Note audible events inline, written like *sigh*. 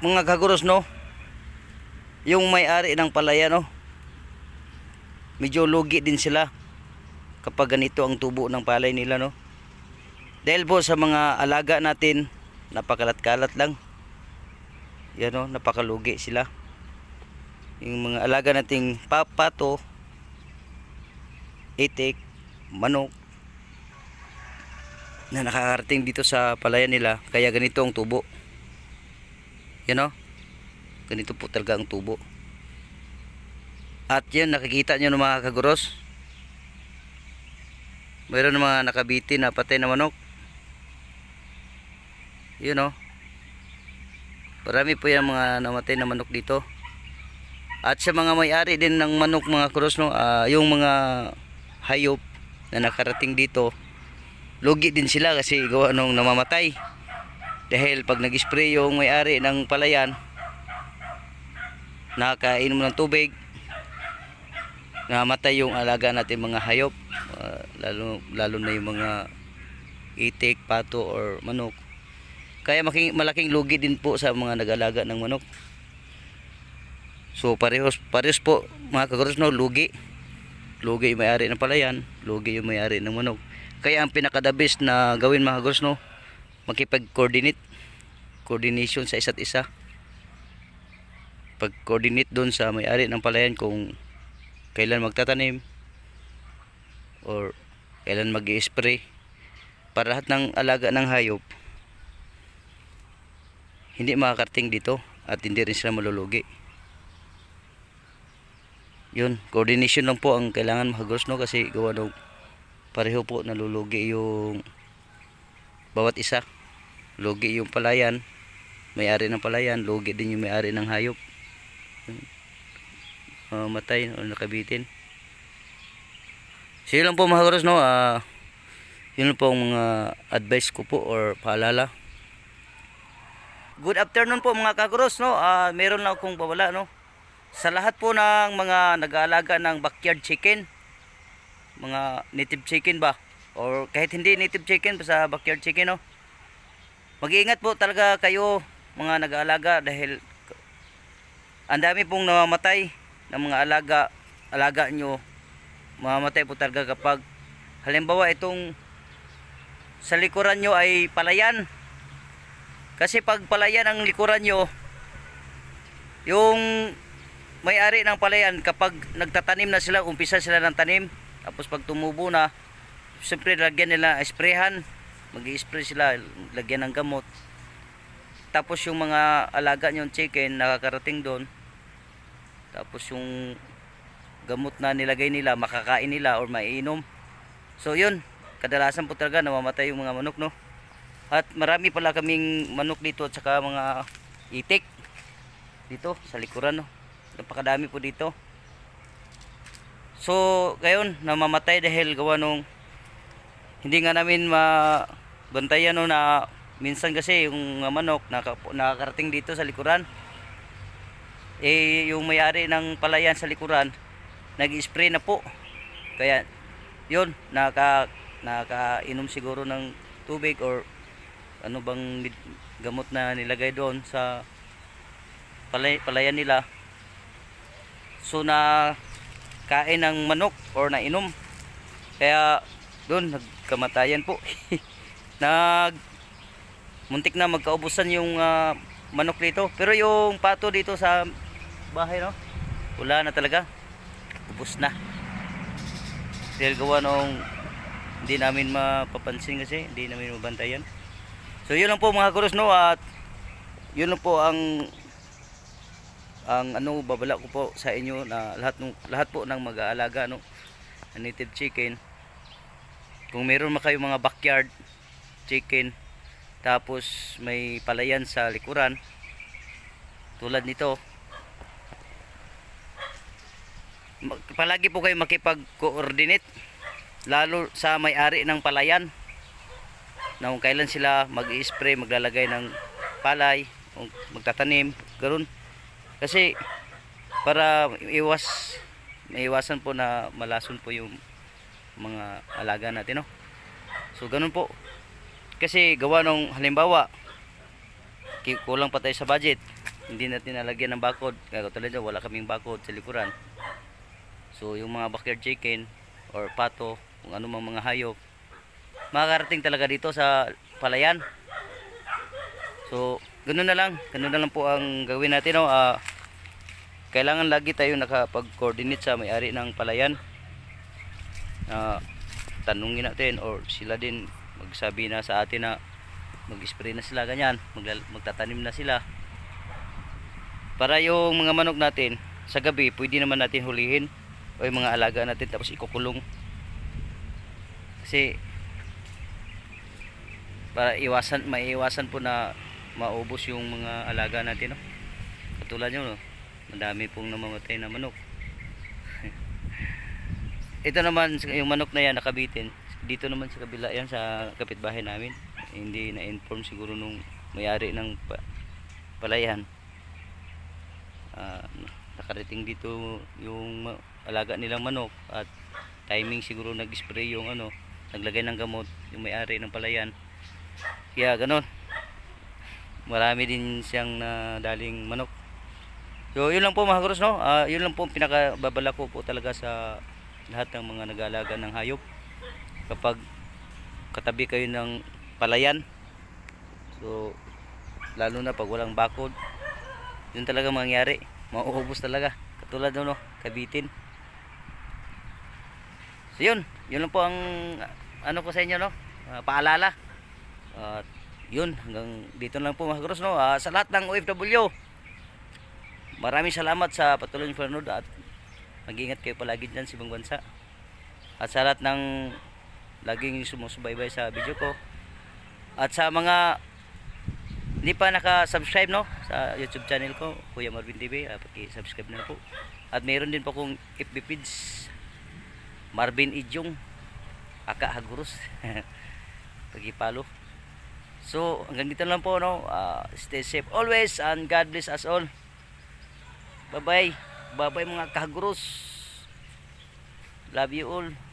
mga kaguros no, yung may-ari ng palaya no, medyo lugi din sila kapag ganito ang tubo ng palay nila no. Dahil po sa mga alaga natin, napakalat-kalat lang. Yan no, napakalugi sila. Yung mga alaga nating papato, itik, manok, na nakakarating dito sa palayan nila, kaya ganito ang tubo. Yan o, ganito po talaga ang tubo. At yan, nakikita nyo ng mga kaguros. Mayroon mga nakabiti na patay na manok. Yun o. Marami po yung mga namatay na manok dito. At sa mga may-ari din ng manok mga krus no, ah, yung mga hayop na nakarating dito, lugi din sila kasi gawa nung namamatay. Dahil pag nag-spray yung may-ari ng palayan, nakakainom ng tubig, namatay yung alaga natin mga hayop, ah, lalo, lalo na yung mga itik, pato, or manok. Kaya making, malaking lugi din po sa mga nag-alaga ng manok. So parehos, parehos po mga kaguros no, lugi. Lugi yung may-ari ng palayan, lugi yung may-ari ng manok. Kaya ang pinaka the best na gawin mga kaguros no, makipag-coordinate, coordination sa isa't isa. Pag-coordinate doon sa may-ari ng palayan kung kailan magtatanim or kailan mag spray para lahat ng alaga ng hayop hindi makakarating dito at hindi rin sila malulugi. Yun, coordination lang po ang kailangan mahagos no kasi gawa ng pareho po nalulugi yung bawat isa. Lugi yung palayan, may-ari ng palayan, lugi din yung may-ari ng hayop. Yun. Mamatay o nakabitin. So yun lang po mga kaguros, no. Ah, yun lang po ang mga advice ko po or paalala. Good afternoon po mga kaguros, no. Ah, meron lang akong bawala, no. Sa lahat po ng mga nag-aalaga ng backyard chicken, mga native chicken ba? Or kahit hindi native chicken, basta backyard chicken, no. Mag-iingat po talaga kayo mga nag-aalaga dahil ang dami pong namamatay ng mga alaga, alaga nyo. Mamamatay po talaga kapag halimbawa itong sa likuran nyo ay palayan. Kasi pag palayan ang likuran nyo, yung may-ari ng palayan kapag nagtatanim na sila, umpisa sila ng tanim, tapos pag tumubo na, siyempre lagyan nila sprayhan, mag spray sila, lagyan ng gamot. Tapos yung mga alaga nyong chicken nakakarating doon. Tapos yung gamot na nilagay nila, makakain nila or maiinom. So yun, kadalasan po talaga namamatay yung mga manok no. At marami pala kaming manok dito at saka mga itik dito sa likuran no. Napakadami po dito. So, ngayon namamatay dahil gawa nung hindi nga namin mabantayan no na minsan kasi yung manok naka, nakakarating dito sa likuran. Eh yung may-ari ng palayan sa likuran nag-spray na po. Kaya yun, naka nakainom siguro ng tubig or ano bang gamot na nilagay doon sa palay, palayan nila. So na kain ng manok or nainom. Kaya doon nagkamatayan po. *laughs* Nag muntik na magkaubusan yung ah, manok dito. Pero yung pato dito sa bahay no, wala na talaga. Ubus na. Dahil gawa nung hindi namin mapapansin kasi hindi namin mabantayan. So yun lang po mga kuros no at yun lang po ang ang ano babala ko po sa inyo na lahat ng lahat po ng mag-aalaga no native chicken kung meron man kayo mga backyard chicken tapos may palayan sa likuran. Tulad nito. Palagi po kayo makipag-coordinate lalo sa may-ari ng palayan. Na kung kailan sila mag-spray maglalagay ng palay magtatanim ganoon kasi para iwas maiwasan po na malason po yung mga alaga natin no? So ganun po kasi gawa nung halimbawa kulang pa tayo sa budget hindi natin nalagyan ng bakod. Kaya tulad dyan, wala kaming bakod sa likuran. So yung mga backyard chicken or pato, kung ano mang mga hayop, makakarating talaga dito sa palayan. So, ganun na lang. Ganun na lang po ang gawin natin. No? Ah, kailangan lagi tayo nakapag-coordinate sa may-ari ng palayan. Ah, tanungin natin or sila din magsabi na sa atin na mag-spray na sila ganyan, magtatanim na sila. Para yung mga manok natin sa gabi, pwede naman natin hulihin o yung mga alaga natin tapos ikukulong. Kasi para iwasan maiiwasan po na maubos yung mga alaga natin no. Katulad nyo no, madami pong namamatay na manok. *laughs* Ito naman yung manok na yan nakabitin. Dito naman sa kabila yan sa kapitbahay namin. Hindi na-inform siguro nung may-ari ng pa- palayan. Ah, nakarating dito yung alaga nilang manok at timing siguro nag-spray yung ano, naglagay ng gamot yung may-ari ng palayan. Kaya ganon. Marami din siyang nadaling manok. So, yun lang po mga kros, no? Ah, yun lang po pinakababala ko po talaga sa lahat ng mga nag-aalaga ng hayop. Kapag katabi kayo ng palayan, so, lalo na pag walang bakod, yun talaga mangyari. Mauubos talaga. Katulad no, kabitin. So, yun. Yun lang po ang ano ko sa inyo, no? Ah, paalala. At yun, hanggang dito lang po mga kros, no? Ah, sa lahat ng OFW, maraming salamat sa patuloy niyong panonood at mag-ingat kayo palagi dyan sa ibang bansa. At sa lahat ng laging sumusubaybay sa video ko. At sa mga hindi pa naka-subscribe no sa YouTube channel ko, Kuya Marvin TV, uh, paki-subscribe na po. At mayroon din po akong FB page Marvin Idyong Aka Haguros. *laughs* Pagi-follow. So, hanggang dito lang po no. Ah, stay safe always and God bless us all. Bye-bye. Bye-bye mga kahaguros. Love you all.